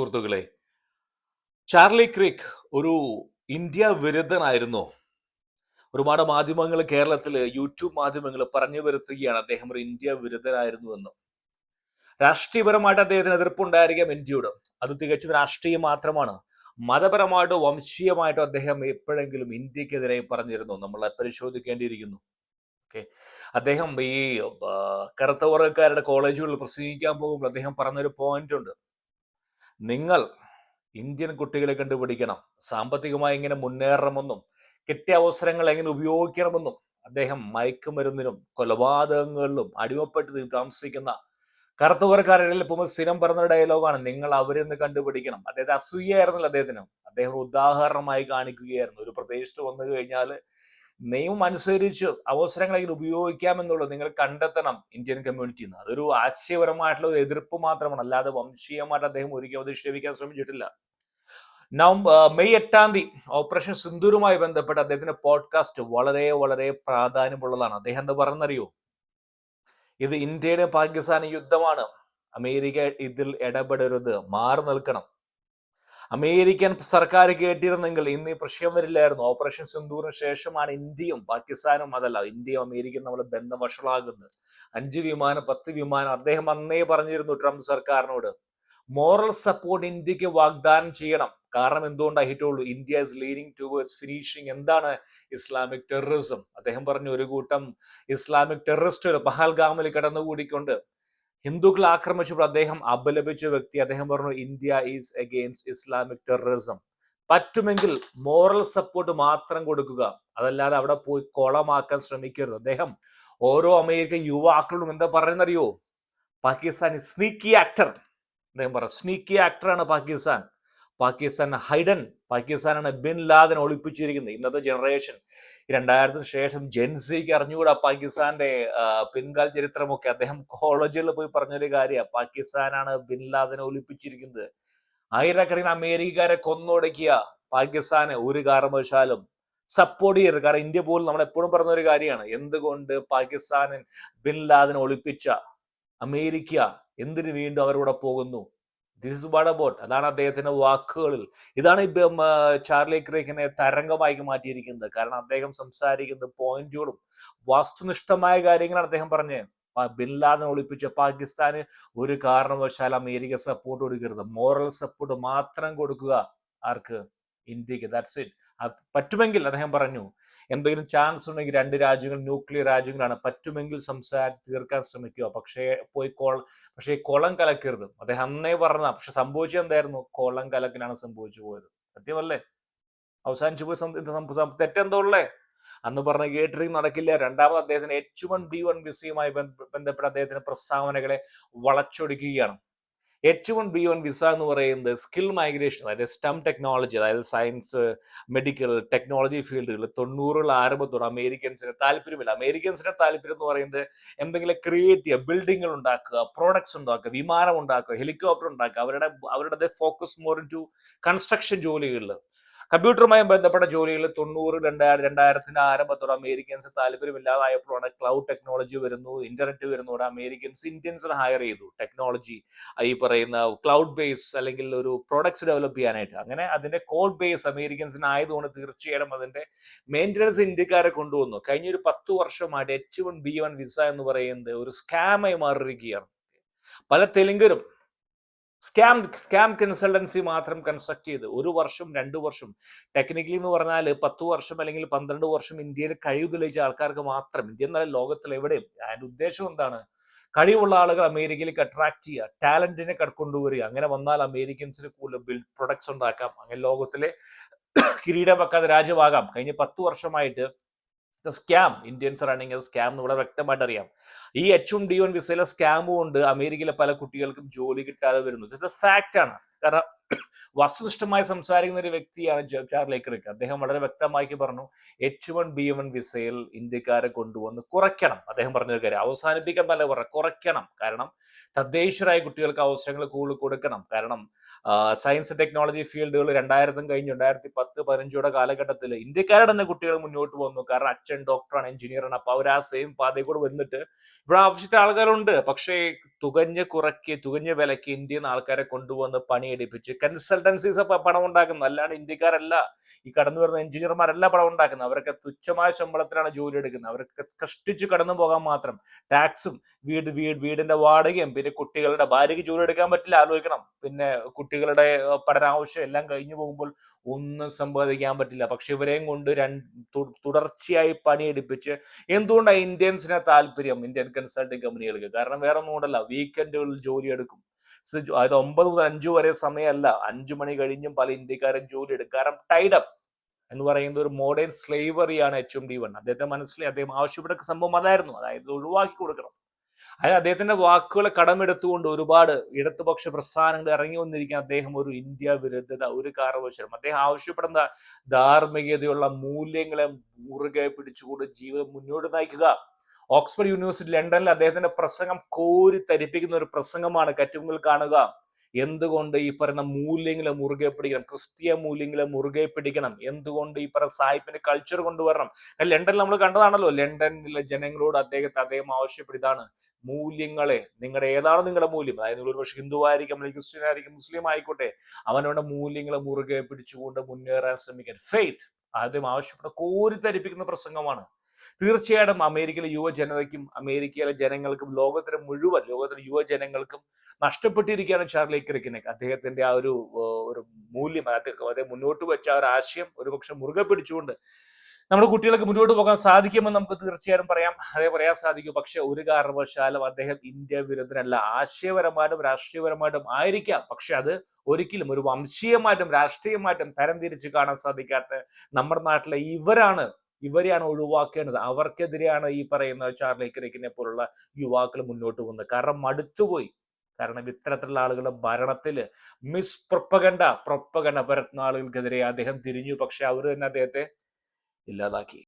സുഹൃത്തുക്കളെ Charlie Kirk ഒരു India വിരുദ്ധനായിരുന്നു. ഒരുപാട് മാധ്യമങ്ങൾ കേരളത്തിൽ യൂട്യൂബ് മാധ്യമങ്ങൾ പറഞ്ഞു വരുത്തുകയാണ് അദ്ദേഹം ഒരു ഇന്ത്യ വിരുദ്ധനായിരുന്നു എന്ന് രാഷ്ട്രീയപരമായിട്ട് അദ്ദേഹത്തിന് എതിർപ്പുണ്ടായിരിക്കാം ഇന്ത്യയോട്. അത് തികച്ചും രാഷ്ട്രീയം മാത്രമാണ്. മതപരമായിട്ടോ വംശീയമായിട്ടോ അദ്ദേഹം എപ്പോഴെങ്കിലും ഇന്ത്യക്കെതിരെ പറഞ്ഞിരുന്നു. നമ്മൾ പരിശോധിക്കേണ്ടിയിരിക്കുന്നു. ഓക്കെ. അദ്ദേഹം ഈ കറുത്തവർഗക്കാരുടെ കോളേജുകളിൽ പ്രസംഗിക്കാൻ പോകുമ്പോൾ അദ്ദേഹം പറഞ്ഞൊരു പോയിന്റ് ഉണ്ട്. നിങ്ങൾ ഇന്ത്യൻ കുട്ടികളെ കണ്ടുപിടിക്കണം. സാമ്പത്തികമായി എങ്ങനെ മുന്നേറണമെന്നും കിട്ടിയ അവസരങ്ങൾ എങ്ങനെ ഉപയോഗിക്കണമെന്നും അദ്ദേഹം മയക്കുമരുന്നിനും കൊലപാതകങ്ങളിലും അടിമപ്പെട്ട് താമസിക്കുന്ന കറുത്തവർക്കാരുടെ ഇപ്പം സ്ഥിരം പറഞ്ഞ ഡയലോഗാണ് നിങ്ങൾ അവരിൽ നിന്ന് കണ്ടുപിടിക്കണം. അദ്ദേഹത്തെ അസൂയായിരുന്നല്ലോ അദ്ദേഹത്തിന്. അദ്ദേഹം ഉദാഹരണമായി കാണിക്കുകയായിരുന്നു. ഒരു പ്രദേശത്ത് വന്നു കഴിഞ്ഞാൽ നിയമം അനുസരിച്ച് അവസരങ്ങളെ ഉപയോഗിക്കാമെന്നുള്ളത് നിങ്ങൾ കണ്ടെത്തണം ഇന്ത്യൻ കമ്മ്യൂണിറ്റിയിൽ നിന്ന് അതൊരു ആശയപരമായിട്ടുള്ള ഒരു എതിർപ്പ് മാത്രമാണ്. അല്ലാതെ വംശീയമായിട്ട് അദ്ദേഹം ഒരിക്കലും അധിക്ഷേപിക്കാൻ ശ്രമിച്ചിട്ടില്ല. നവംബർ മെയ് എട്ടാം തീയതി ഓപ്പറേഷൻ സിന്ദൂരുമായി ബന്ധപ്പെട്ട് അദ്ദേഹത്തിന്റെ പോഡ്കാസ്റ്റ് വളരെ വളരെ പ്രാധാന്യമുള്ളതാണ്. അദ്ദേഹം എന്താ പറഞ്ഞറിയോ ഇത് ഇന്ത്യയുടെ പാകിസ്ഥാൻ യുദ്ധമാണ്. അമേരിക്ക ഇതിൽ ഇടപെടരുത്. മാറി നിൽക്കണം. അമേരിക്കൻ സർക്കാർ കേട്ടിരുന്നെങ്കിൽ ഇന്ന് ഈ പ്രശ്നം വരില്ലായിരുന്നു. ഓപ്പറേഷൻ സിന്ധൂറിന് ശേഷമാണ് ഇന്ത്യയും പാകിസ്ഥാനും അതല്ല ഇന്ത്യയും അമേരിക്കയും നമ്മൾ ബന്ധം വഷളാകുന്നത് അഞ്ച് വിമാനം പത്ത് വിമാനം അദ്ദേഹം അന്നേ പറഞ്ഞിരുന്നു ട്രംപ് സർക്കാരിനോട് മോറൽ സപ്പോർട്ട് ഇന്ത്യയ്ക്ക് വാഗ്ദാനം ചെയ്യണം. കാരണം എന്തുകൊണ്ടാണ് ഹിറ്റുള്ളൂ India is leading towards finishing എന്താണ്? ഇസ്ലാമിക് ടെററിസം അദ്ദേഹം പറഞ്ഞു ഒരു കൂട്ടം ഇസ്ലാമിക് ടെററിസ്റ്റുകൾ പഹൽഗാമിൽ കടന്നുകൂടിക്കൊണ്ട് ഹിന്ദുക്കളെ ആക്രമിച്ചപ്പോൾ അദ്ദേഹം അപലപിച്ച വ്യക്തി അദ്ദേഹം പറഞ്ഞു India is against Islamic terrorism പറ്റുമെങ്കിൽ മോറൽ സപ്പോർട്ട് മാത്രം കൊടുക്കുക. അതല്ലാതെ അവിടെ പോയി കോളമാക്കാൻ ശ്രമിക്കരുത്. അദ്ദേഹം ഓരോ അമേരിക്കൻ യുവാക്കളോടും എന്താ പറയുന്നറിയോ? പാകിസ്ഥാൻ സ്നീക്കി ആക്ടർ അദ്ദേഹം പറ സ്നീക്കി ആക്ടറാണ് പാകിസ്ഥാൻ. പാകിസ്ഥാൻ ഹൈഡൻ പാകിസ്ഥാനാണ് ബിൻ ലാദൻ ഒളിപ്പിച്ചിരിക്കുന്നത്. ഇന്നത്തെ ജനറേഷൻ രണ്ടായിരത്തിന് ശേഷം ജെൻസിക്ക് അറിഞ്ഞുകൂടാ പാകിസ്ഥാന്റെ പിൻകാല ചരിത്രമൊക്കെ. അദ്ദേഹം കോളേജിൽ പോയി പറഞ്ഞൊരു കാര്യമാണ് പാകിസ്ഥാനാണ് ബിൻ ലാദനെ ഒലിപ്പിച്ചിരിക്കുന്നത് ആയിരക്കണക്കിന് അമേരിക്കക്കാരെ കൊന്നൊടുക്കിയ പാകിസ്ഥാനെ ഒരു കാരണവശാലും സപ്പോർട്ട് ചെയ്യരുത്. കാരണം ഇന്ത്യ പോലും നമ്മൾ എപ്പോഴും പറഞ്ഞ ഒരു കാര്യമാണ് എന്തുകൊണ്ട് പാകിസ്ഥാനിൽ ബിൻ ലാദനെ ഒളിപ്പിച്ച അമേരിക്ക എന്തിനു വീണ്ടും അവരുടെ പോകുന്നു? ദിസ് ഇസ് വാട്ട് അബൌട്ട് അതാണ് അദ്ദേഹത്തിന്റെ വാക്കുകളിൽ. ഇതാണ് ചാർലി ക്രേക്കിനെ തരംഗമായി മാറ്റിയിരിക്കുന്നത്. കാരണം അദ്ദേഹം സംസാരിക്കുന്നത് പോയിന്റുകളും വസ്തുനിഷ്ഠമായ കാര്യങ്ങളാണ് അദ്ദേഹം പറഞ്ഞത് ബിൻ ഒളിപ്പിച്ച പാകിസ്ഥാന് ഒരു കാരണവശാൽ അമേരിക്ക സപ്പോർട്ട് കൊടുക്കരുത്. മോറൽ സപ്പോർട്ട് മാത്രം കൊടുക്കുക ആർക്ക്? ഇന്ത്യയ്ക്ക്. ദാറ്റ്സ് ഇറ്റ് പറ്റുമെങ്കിൽ അദ്ദേഹം പറഞ്ഞു എന്തെങ്കിലും ചാൻസ് ഉണ്ടെങ്കിൽ രണ്ട് രാജ്യങ്ങൾ ന്യൂക്ലിയർ രാജ്യങ്ങളാണ്. പറ്റുമെങ്കിൽ സംസാരിച്ച് തീർക്കാൻ ശ്രമിക്കുക. പക്ഷേ പോയി കോൾ പക്ഷേ കുളം കലക്കരുത്. അദ്ദേഹം അന്നേ പറഞ്ഞ പക്ഷെ സംഭവിച്ചത് എന്തായിരുന്നു? കുളം കലക്കിനാണ് സംഭവിച്ചു പോയത്. സത്യമല്ലേ? അവസാനിച്ചു പോയി തെറ്റെന്തോ ഉള്ളേ? അന്ന് പറഞ്ഞ കേറ്ററിംഗ് നടക്കില്ല. രണ്ടാമത് അദ്ദേഹത്തിന് എച്ച് വൺ ബി വൺ വിസയുമായി ബന്ധ- ബന്ധപ്പെട്ട അദ്ദേഹത്തിന്റെ പ്രസ്താവനകളെ വളച്ചൊടിക്കുകയാണ്. H one B one visa എന്ന് പറയുന്നത് സ്കിൽ മൈഗ്രേഷൻ അതായത് സ്റ്റം ടെക്നോളജി അതായത് സയൻസ് മെഡിക്കൽ ടെക്നോളജി ഫീൽഡുകൾ തൊണ്ണൂറുകൾ ആരംഭത്തോടെ അമേരിക്കൻസിന് താല്പര്യമില്ല. അമേരിക്കൻസിന്റെ താല്പര്യം എന്ന് പറയുന്നത് എന്തെങ്കിലും ക്രിയേറ്റ് ചെയ്യുക ബിൽഡിങ്ങുകൾ ഉണ്ടാക്കുക പ്രോഡക്ട്സ് ഉണ്ടാക്കുക വിമാനം ഉണ്ടാക്കുക ഹെലികോപ്റ്റർ ഉണ്ടാക്കുക അവരുടെ അവരുടെ focus more in to construction ജോലികളിൽ കമ്പ്യൂട്ടറുമായി ബന്ധപ്പെട്ട ജോലികൾ തൊണ്ണൂറ് രണ്ടായിരം രണ്ടായിരത്തിന്റെ ആരംഭത്തോടെ അമേരിക്കൻസ് താല്പര്യമില്ലാതായപ്പോഴാണ് ക്ലൗഡ് ടെക്നോളജി വരുന്നു ഇന്റർനെറ്റ് വരുന്നതോടെ അമേരിക്കൻസ് ഇന്ത്യൻസിനെ ഹയർ ചെയ്തു. ടെക്നോളജി ഈ പറയുന്ന ക്ലൗഡ് ബേസ് അല്ലെങ്കിൽ ഒരു പ്രോഡക്ട്സ് ഡെവലപ്പ് ചെയ്യാനായിട്ട്. അങ്ങനെ അതിന്റെ കോഡ് ബേസ് അമേരിക്കൻസിന് ആയതുകൊണ്ട് തീർച്ചയായിട്ടും അതിന്റെ മെയിന്റനൻസ് ഇന്ത്യക്കാരെ കൊണ്ടുവന്നു. കഴിഞ്ഞ ഒരു പത്ത് വർഷമായിട്ട് H one B one visa എന്ന് പറയുന്നത് ഒരു സ്കാമായി മാറിയിരിക്കുകയാണ്. പല തെലുങ്കരും സ്കാം സ്കാം കൺസൾട്ടൻസി മാത്രം കൺസ്ട്രക്ട് ചെയ്ത് ഒരു വർഷം രണ്ട് വർഷം. ടെക്നിക്കലി എന്ന് പറഞ്ഞാൽ പത്ത് വർഷം അല്ലെങ്കിൽ പന്ത്രണ്ട് വർഷം ഇന്ത്യയിൽ കഴിവ് തെളിയിച്ച ആൾക്കാർക്ക് മാത്രം ഇന്ത്യ എന്നാൽ ലോകത്തിൽ എവിടെയും. അതിന്റെ ഉദ്ദേശം എന്താണ്? കഴിവുള്ള ആളുകൾ അമേരിക്കയിലേക്ക് അട്രാക്ട് ചെയ്യുക ടാലന്റിനെ കൊണ്ടുവരിക. അങ്ങനെ വന്നാൽ അമേരിക്കൻസിന് കൂടുതൽ ബിൽഡ് പ്രൊഡക്ട്സ് ഉണ്ടാക്കാം. അങ്ങനെ ലോകത്തിലെ കിരീടം വെക്കാതെ രാജ്യമാകാം. കഴിഞ്ഞ പത്ത് വർഷമായിട്ട് സ്കാം ഇന്ത്യൻസ് റണ്ണിങ് സ്കാം എന്ന് വ്യക്തമായിട്ട് അറിയാം. ഈ എച്ച് ഉം ഡി വൺ വിസയിലെ സ്കാമും കൊണ്ട് അമേരിക്കയിലെ പല കുട്ടികൾക്കും ജോലി കിട്ടാതെ വരുന്നു. ഇത് ഫാക്റ്റ് ആണ്. കാരണം വസ്തുനിഷ്ഠമായി സംസാരിക്കുന്ന ഒരു വ്യക്തിയാണ് ജ- ചാർലി ക്രിക്ക് അദ്ദേഹം വളരെ വ്യക്തമാക്കി പറഞ്ഞു എച്ച് വൺ ബി വൺ വിസയിൽ ഇന്ത്യക്കാരെ കൊണ്ടുവന്ന് കുറയ്ക്കണം. അദ്ദേഹം പറഞ്ഞൊരു കാര്യം അവസാനിപ്പിക്കാൻ പല പറ കുറയ്ക്കണം. കാരണം തദ്ദേശീയരായ കുട്ടികൾക്ക് അവസരങ്ങൾ കൂടുതൽ കൊടുക്കണം. കാരണം സയൻസ് ടെക്നോളജി ഫീൽഡുകൾ രണ്ടായിരത്തും കഴിഞ്ഞ്. രണ്ടായിരത്തി പത്ത് പതിനഞ്ചോടെ കാലഘട്ടത്തിൽ ഇന്ത്യക്കാരുടെ തന്നെ കുട്ടികൾ മുന്നോട്ട് വന്നു. കാരണം അച്ഛൻ ഡോക്ടറാണ് എഞ്ചിനീയറാണ് അപ്പൊ അവർ ആ സെയിം പാതയിൽ കൂടെ വന്നിട്ട് ഇവിടെ ആവശ്യത്തെ ആൾക്കാരുണ്ട് പക്ഷേ തുകഞ്ഞ് കുറയ്ക്ക് തുകഞ്ഞ് വിലയ്ക്ക് ഇന്ത്യയിൽ നിന്ന് ആൾക്കാരെ കൊണ്ടുവന്ന് പണിയെടുപ്പിച്ച് കൺസൾട്ടൻസീസ് പണം ഉണ്ടാക്കുന്നത്. അല്ലാണ്ട് ഇന്ത്യക്കാരല്ല ഈ കടന്നു വരുന്ന എഞ്ചിനീയർമാരല്ല പണം ഉണ്ടാക്കുന്നത്. അവരൊക്കെ തുച്ഛമായ ശമ്പളത്തിലാണ് ജോലി എടുക്കുന്നത്. അവരൊക്കെ കഷ്ടിച്ചു കടന്നു പോകാൻ മാത്രം. ടാക്സും വീട് വീട് വീടിന്റെ വാടകയും പിന്നെ കുട്ടികളുടെ ഭാര്യയ്ക്ക് ജോലി എടുക്കാൻ പറ്റില്ല ആലോചിക്കണം. പിന്നെ കുട്ടികളുടെ പഠന പഠനാവശ്യം എല്ലാം കഴിഞ്ഞു പോകുമ്പോൾ ഒന്നും സമ്പാദിക്കാൻ പറ്റില്ല. പക്ഷെ ഇവരെയും കൊണ്ട് രണ്ട് തുടർച്ചയായി പണിയെടുപ്പിച്ച് എന്തുകൊണ്ടാണ് ഇന്ത്യൻസിനെ താല്പര്യം? ഇന്ത്യൻ കൺസൾട്ടിങ് കമ്പനികൾക്ക് കാരണം വേറെ ഒന്നും കൊണ്ടല്ല വീക്കെൻഡുകളിൽ ജോലി എടുക്കും. അതായത് ഒമ്പത് മുതൽ അഞ്ചു വരെ സമയമല്ല. അഞ്ചു മണി കഴിഞ്ഞും പല ഇന്ത്യക്കാരും ജോലി എടുക്കും. കാരണം ടൈഡപ്പ് എന്ന് പറയുന്ന ഒരു മോഡേൺ സ്ലേവറിയാണ് എച്ച് എം ഡി വൺ അദ്ദേഹത്തെ മനസ്സിലായി അദ്ദേഹം ആവശ്യപ്പെട്ട സംഭവം അതായിരുന്നു. അതായത് ഒഴിവാക്കി കൊടുക്കണം. അതായത് അദ്ദേഹത്തിന്റെ വാക്കുകളെ കടമെടുത്തുകൊണ്ട് ഒരുപാട് ഇടതുപക്ഷ പ്രസ്ഥാനങ്ങൾ ഇറങ്ങി വന്നിരിക്കുന്ന അദ്ദേഹം ഒരു ഇന്ത്യ വിരുദ്ധത ഒരു കാരണവശാലും. അദ്ദേഹം ആവശ്യപ്പെടുന്ന ധാർമ്മികതയുള്ള മൂല്യങ്ങളെ മുറുകെ പിടിച്ചുകൊണ്ട് ജീവിതം മുന്നോട്ട് നയിക്കുക. ഓക്സ്ഫോർഡ് യൂണിവേഴ്സിറ്റി ലണ്ടനിൽ അദ്ദേഹത്തിന്റെ പ്രസംഗം കോരി തരിപ്പിക്കുന്ന ഒരു പ്രസംഗമാണ് കറ്റുമുകൾ കാണുക. എന്തുകൊണ്ട് ഈ പറയുന്ന മൂല്യങ്ങളെ മുറുകെ പിടിക്കണം ക്രിസ്തീയ മൂല്യങ്ങളെ മുറുകെ പിടിക്കണം? എന്തുകൊണ്ട് ഈ പറയുന്ന സായിപ്പിന്റെ കൾച്ചർ കൊണ്ടുവരണം? ലണ്ടനിൽ നമ്മൾ കണ്ടതാണല്ലോ ലണ്ടനിലെ ജനങ്ങളോട് അദ്ദേഹത്തെ അദ്ദേഹം ആവശ്യപ്പെടുന്നതാണ് മൂല്യങ്ങളെ നിങ്ങളുടെ ഏതാണ് നിങ്ങളുടെ മൂല്യം? അതായത് നിങ്ങൾ ഒരുപക്ഷെ ഹിന്ദു ആയിരിക്കും അല്ലെങ്കിൽ ക്രിസ്ത്യൻ ആയിരിക്കും മുസ്ലിം ആയിക്കോട്ടെ. അവനവന്റെ മൂല്യങ്ങളെ മുറുകെ പിടിച്ചുകൊണ്ട് മുന്നേറാൻ ശ്രമിക്കാൻ. ഫെയ്ത്ത് ആദ്യം ആവശ്യപ്പെട്ട കോരിത്തരിപ്പിക്കുന്ന പ്രസംഗമാണ്. തീർച്ചയായിട്ടും അമേരിക്കയിലെ യുവജനതയ്ക്കും അമേരിക്കയിലെ ജനങ്ങൾക്കും ലോകത്തിന് മുഴുവൻ ലോകത്തിലെ യുവജനങ്ങൾക്കും നഷ്ടപ്പെട്ടിരിക്കുകയാണ് ചാർലി ക്രിക്കിനെ അദ്ദേഹത്തിന്റെ ആ ഒരു ഒരു മൂല്യം അദ്ദേഹം മുന്നോട്ട് വെച്ച ആ ഒരു ആശയം ഒരുപക്ഷെ മുറുകെ പിടിച്ചുകൊണ്ട് നമ്മുടെ കുട്ടികൾക്ക് മുന്നോട്ട് പോകാൻ സാധിക്കുമെന്ന് നമുക്ക് തീർച്ചയായിട്ടും പറയാം. അതേ പറയാൻ സാധിക്കും. പക്ഷെ ഒരു കാരണവശാലും അദ്ദേഹം ഇന്ത്യ വിരുദ്ധനല്ല. ആശയപരമായിട്ടും രാഷ്ട്രീയപരമായിട്ടും ആയിരിക്കാം. പക്ഷെ അത് ഒരിക്കലും ഒരു വംശീയമായിട്ടും രാഷ്ട്രീയമായിട്ടും തരംതിരിച്ച് കാണാൻ സാധിക്കാത്ത നമ്മുടെ നാട്ടിലെ ഇവരാണ് ഇവരെയാണ് ഒഴിവാക്കേണ്ടത്. അവർക്കെതിരെയാണ് ഈ പറയുന്ന ചാർലി ക്രിക്കിനെ പോലുള്ള യുവാക്കൾ മുന്നോട്ട് പോകുന്നത്. കാരണം മടുത്തുപോയി. കാരണം ഇത്തരത്തിലുള്ള ആളുകളുടെ ഭരണത്തിൽ മിസ് പ്രൊപ്പഗണ്ട പ്രൊപ്പഗണ്ട പരത്തുന്ന ആളുകൾക്കെതിരെ അദ്ദേഹം തിരിഞ്ഞു. പക്ഷെ അവർ തന്നെ അദ്ദേഹത്തെ ഇല്ലാതാക്കി.